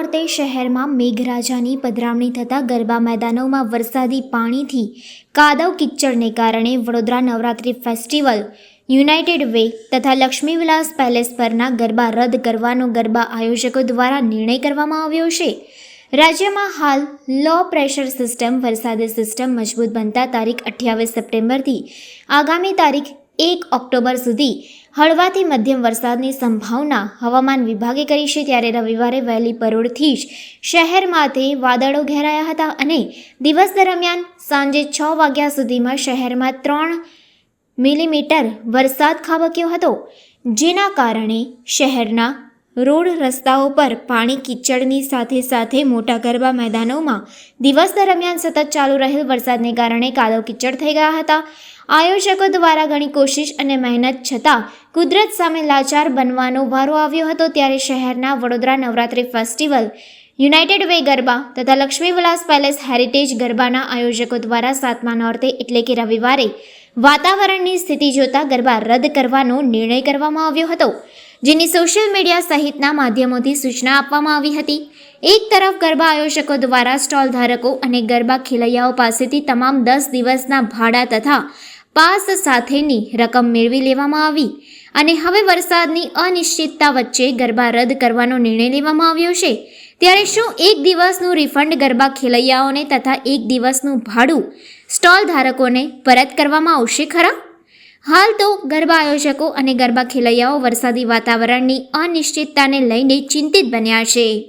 નોરતે શહેરમાં મેઘરાજાની પધરામણી થતાં ગરબા મેદાનોમાં વરસાદી પાણીથી કાદવ કિચડને કારણે Vadodara Navratri festival, United Way તથા લક્ષ્મીવિલાસ પેલેસ પરના ગરબા રદ કરવાનો ગરબા આયોજકો દ્વારા નિર્ણય કરવામાં આવ્યો છે. રાજ્યમાં હાલ લો પ્રેશર સિસ્ટમ, વરસાદી સિસ્ટમ મજબૂત બનતા તારીખ અઠ્યાવીસ સપ્ટેમ્બરથી આગામી તારીખ એક ઓક્ટોબર સુધી હળવાથી મધ્યમ વરસાદની સંભાવના હવામાન વિભાગે કરી છે ત્યારે રવિવારે વહેલી પરોળથી જ શહેરમાંથી વાદળો ઘેરાયા હતા અને દિવસ દરમિયાન સાંજે છ વાગ્યા સુધીમાં શહેરમાં ત્રણ મિલીમીટર વરસાદ ખાબક્યો હતો, જેના કારણે શહેરના રોડ રસ્તાઓ પર પાણી કિચડની સાથે સાથે મોટા ગરબા મેદાનોમાં દિવસ દરમિયાન સતત ચાલુ રહેલ વરસાદને કારણે કાદવ કિચડ થઈ ગયા હતા. આયોજકો દ્વારા ઘણી કોશિશ અને મહેનત છતાં કુદરત સામે લાચાર બનવાનો વારો આવ્યો હતો ત્યારે શહેરના Vadodara Navratri festival United Way garba તથા લક્ષ્મી વિલાસ પેલેસ હેરિટેજ ગરબાના આયોજકો દ્વારા સાતમા નોર્તે એટલે કે રવિવારે વાતાવરણની સ્થિતિ જોતા ગરબા રદ કરવાનો નિર્ણય કરવામાં આવ્યો હતો, જેની સોશિયલ મીડિયા સહિતના માધ્યમોથી સૂચના આપવામાં આવી હતી. એક તરફ ગરબા આયોજકો દ્વારા સ્ટોલ ધારકો અને ગરબા ખેલૈયાઓ પાસેથી તમામ દસ દિવસના ભાડા તથા પાસ સાથેની રકમ મેળવી લેવામાં આવી અને હવે વરસાદની અનિશ્ચિતતા વચ્ચે ગરબા રદ કરવાનો નિર્ણય લેવામાં આવ્યો છે. ત્યારે શું એક દિવસનું રિફંડ ગરબા ખેલૈયાઓને તથા એક દિવસનું ભાડું સ્ટોલ ધારકોને પરત કરવામાં આવશે ખરા? હાલ તો ગરબા આયોજકો અને ગરબા ખેલૈયાઓ વરસાદી વાતાવરણની અનિશ્ચિતતાને લઈને ચિંતિત બન્યા છે.